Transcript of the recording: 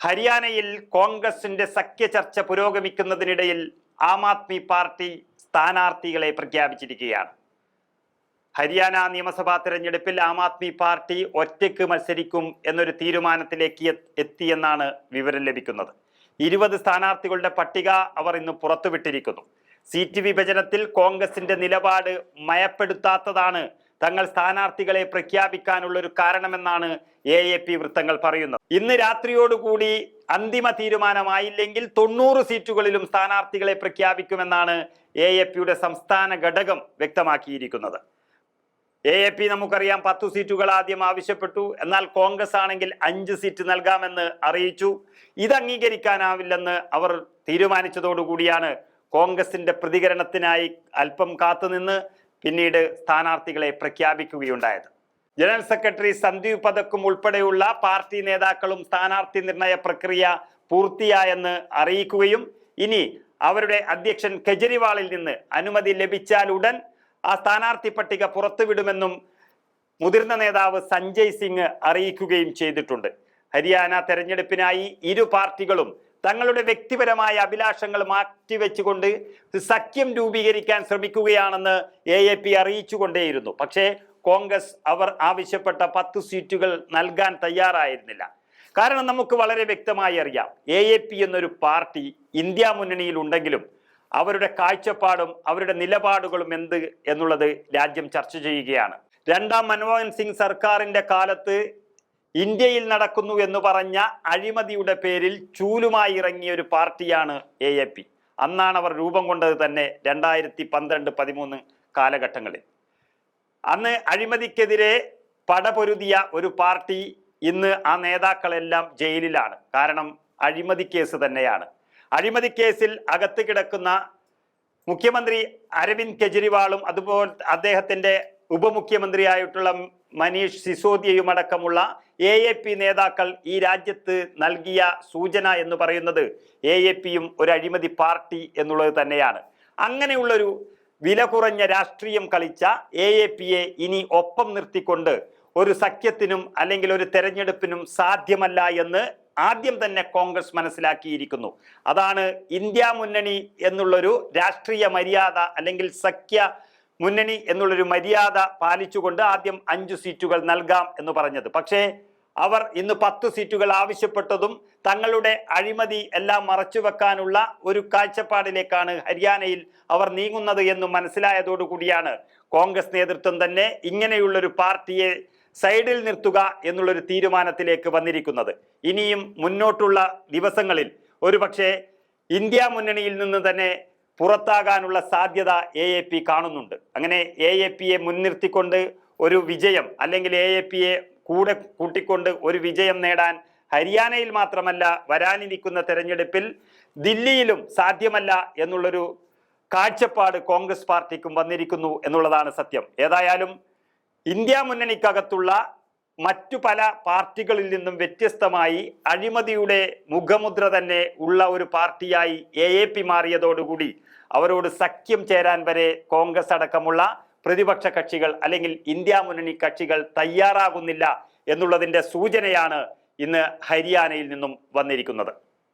ഹരിയാനയിൽ കോൺഗ്രസിന്റെ സഖ്യ ചർച്ച പുരോഗമിക്കുന്നതിനിടയിൽ ആം ആദ്മി പാർട്ടി സ്ഥാനാർത്ഥികളെ പ്രഖ്യാപിച്ചിരിക്കുകയാണ്. ഹരിയാന നിയമസഭാ തെരഞ്ഞെടുപ്പിൽ ആം ആദ്മി പാർട്ടി ഒറ്റയ്ക്ക് മത്സരിക്കും എന്നൊരു തീരുമാനത്തിലേക്ക് എത്തിയെന്നാണ് വിവരം ലഭിക്കുന്നത്. ഇരുപത് സ്ഥാനാർത്ഥികളുടെ പട്ടിക അവർ ഇന്ന് പുറത്തുവിട്ടിരിക്കുന്നു. സീറ്റ് വിഭജനത്തിൽ കോൺഗ്രസിന്റെ നിലപാട് മയപ്പെടുത്താത്തതാണ് തങ്ങൾ സ്ഥാനാർത്ഥികളെ പ്രഖ്യാപിക്കാനുള്ള ഒരു കാരണമെന്നാണ് എ എ പി വൃത്തങ്ങൾ പറയുന്നത്. ഇന്ന് രാത്രിയോടുകൂടി അന്തിമ തീരുമാനമായില്ലെങ്കിൽ തൊണ്ണൂറ് സീറ്റുകളിലും സ്ഥാനാർത്ഥികളെ പ്രഖ്യാപിക്കുമെന്നാണ് എ എ പിയുടെ സംസ്ഥാന ഘടകം വ്യക്തമാക്കിയിരിക്കുന്നത്. എ എ പി നമുക്കറിയാം പത്തു സീറ്റുകൾ ആദ്യം ആവശ്യപ്പെട്ടു. എന്നാൽ കോൺഗ്രസ് ആണെങ്കിൽ അഞ്ച് സീറ്റ് നൽകാമെന്ന് അറിയിച്ചു. ഇത് അംഗീകരിക്കാനാവില്ലെന്ന് അവർ തീരുമാനിച്ചതോടുകൂടിയാണ് കോൺഗ്രസിന്റെ പ്രതികരണത്തിനായി അല്പം കാത്തുനിന്ന് പിന്നീട് സ്ഥാനാർത്ഥികളെ പ്രഖ്യാപിക്കുകയുണ്ടായത്. ജനറൽ സെക്രട്ടറി സന്ദീപ് പതക്കും ഉൾപ്പെടെയുള്ള പാർട്ടി നേതാക്കളും സ്ഥാനാർത്ഥി നിർണയ പ്രക്രിയ പൂർത്തിയായെന്ന് അറിയിക്കുകയും ഇനി അവരുടെ അധ്യക്ഷൻ കെജ്രിവാളിൽ നിന്ന് അനുമതി ലഭിച്ചാൽ ഉടൻ ആ സ്ഥാനാർത്ഥി പട്ടിക പുറത്തുവിടുമെന്നും മുതിർന്ന നേതാവ് സഞ്ജയ് സിംഗ് അറിയിക്കുകയും ചെയ്തിട്ടുണ്ട്. ഹരിയാന തെരഞ്ഞെടുപ്പിനായി ഇരു പാർട്ടികളും തങ്ങളുടെ വ്യക്തിപരമായ അഭിലാഷങ്ങൾ മാറ്റിവെച്ചുകൊണ്ട് സഖ്യം രൂപീകരിക്കാൻ ശ്രമിക്കുകയാണെന്ന് എ എ പി അറിയിച്ചുകൊണ്ടേയിരുന്നു. പക്ഷേ കോൺഗ്രസ് അവർ ആവശ്യപ്പെട്ട പത്ത് സീറ്റുകൾ നൽകാൻ തയ്യാറായിരുന്നില്ല. കാരണം നമുക്ക് വളരെ വ്യക്തമായി അറിയാം എ എ പി എന്നൊരു പാർട്ടി ഇന്ത്യ മുന്നണിയിൽ ഉണ്ടെങ്കിലും അവരുടെ കാഴ്ചപ്പാടും അവരുടെ നിലപാടുകളും എന്ത് എന്നുള്ളത് രാജ്യം ചർച്ച ചെയ്യുകയാണ്. രണ്ടാം മൻമോഹൻ സിംഗ് സർക്കാരിന്റെ കാലത്ത് ഇന്ത്യയിൽ നടക്കുന്നു എന്ന് പറഞ്ഞ അഴിമതിയുടെ പേരിൽ ചൂലുമായി ഇറങ്ങിയ ഒരു പാർട്ടിയാണ് എ എ പി അന്നാണ് അവർ രൂപം കൊണ്ടത് തന്നെ രണ്ടായിരത്തി പന്ത്രണ്ട് പതിമൂന്ന് കാലഘട്ടങ്ങളിൽ. അന്ന് അഴിമതിക്കെതിരെ പടപൊരുതിയ ഒരു പാർട്ടി ഇന്ന് ആ നേതാക്കളെല്ലാം ജയിലിലാണ്. കാരണം അഴിമതി കേസ് തന്നെയാണ്. അഴിമതി കേസിൽ അകത്ത് കിടക്കുന്ന മുഖ്യമന്ത്രി അരവിന്ദ് കെജ്രിവാളും അതുപോലെ അദ്ദേഹത്തിന്റെ ഉപമുഖ്യമന്ത്രിയായിട്ടുള്ള മനീഷ് സിസോദിയയും അടക്കമുള്ള എ എ പി നേതാക്കൾ ഈ രാജ്യത്ത് നൽകിയ സൂചന എന്ന് പറയുന്നത് എ എ പിയും ഒരു അഴിമതി പാർട്ടി എന്നുള്ളത് തന്നെയാണ്. അങ്ങനെയുള്ളൊരു വില കുറഞ്ഞ രാഷ്ട്രീയം കളിച്ച എ എ പിയെ ഇനി ഒപ്പം നിർത്തിക്കൊണ്ട് ഒരു സഖ്യത്തിനും അല്ലെങ്കിൽ ഒരു തെരഞ്ഞെടുപ്പിനും സാധ്യമല്ല എന്ന് ആദ്യം തന്നെ കോൺഗ്രസ് മനസ്സിലാക്കിയിരിക്കുന്നു. അതാണ് ഇന്ത്യ മുന്നണി എന്നുള്ളൊരു രാഷ്ട്രീയ മര്യാദ അല്ലെങ്കിൽ സഖ്യ മുന്നണി എന്നുള്ളൊരു മര്യാദ പാലിച്ചുകൊണ്ട് ആദ്യം അഞ്ചു സീറ്റുകൾ നൽകാം എന്ന് പറഞ്ഞത്. പക്ഷേ അവർ ഇന്ന് പത്ത് സീറ്റുകൾ ആവശ്യപ്പെട്ടതും തങ്ങളുടെ അഴിമതി എല്ലാം മറച്ചുവെക്കാനുള്ള ഒരു കാഴ്ചപ്പാടിലേക്കാണ് ഹരിയാനയിൽ അവർ നീങ്ങുന്നത് എന്ന് മനസ്സിലായതോടുകൂടിയാണ് കോൺഗ്രസ് നേതൃത്വം തന്നെ ഇങ്ങനെയുള്ളൊരു പാർട്ടിയെ സൈഡിൽ നിർത്തുക എന്നുള്ളൊരു തീരുമാനത്തിലേക്ക് വന്നിരിക്കുന്നത്. ഇനിയും മുന്നോട്ടുള്ള ദിവസങ്ങളിൽ ഒരുപക്ഷെ ഇന്ത്യ മുന്നണിയിൽ നിന്ന് തന്നെ പുറത്താകാനുള്ള സാധ്യത എ എ പി കാണുന്നുണ്ട്. അങ്ങനെ എ എ പിയെ മുൻനിർത്തിക്കൊണ്ട് ഒരു വിജയം അല്ലെങ്കിൽ എ എ പിയെ കൂടെ കൂട്ടിക്കൊണ്ട് ഒരു വിജയം നേടാൻ ഹരിയാനയിൽ മാത്രമല്ല വരാനിരിക്കുന്ന തെരഞ്ഞെടുപ്പിൽ ദില്ലിയിലും സാധ്യമല്ല എന്നുള്ളൊരു കാഴ്ചപ്പാട് കോൺഗ്രസ് പാർട്ടിക്കും വന്നിരിക്കുന്നു എന്നുള്ളതാണ് സത്യം. ഏതായാലും ഇന്ത്യ മുന്നണിക്കകത്തുള്ള മറ്റു പല പാർട്ടികളിൽ നിന്നും വ്യത്യസ്തമായി അഴിമതിയുടെ മുഖമുദ്ര തന്നെ ഉള്ള ഒരു പാർട്ടിയായി എ എ പി മാറിയതോടുകൂടി അവരോട് സഖ്യം ചേരാൻ വരെ കോൺഗ്രസ് അടക്കമുള്ള പ്രതിപക്ഷ കക്ഷികൾ അല്ലെങ്കിൽ ഇന്ത്യ മുന്നണി കക്ഷികൾ തയ്യാറാകുന്നില്ല എന്നുള്ളതിന്റെ സൂചനയാണ് ഇന്ന് ഹരിയാനയിൽ നിന്നും വന്നിരിക്കുന്നത്.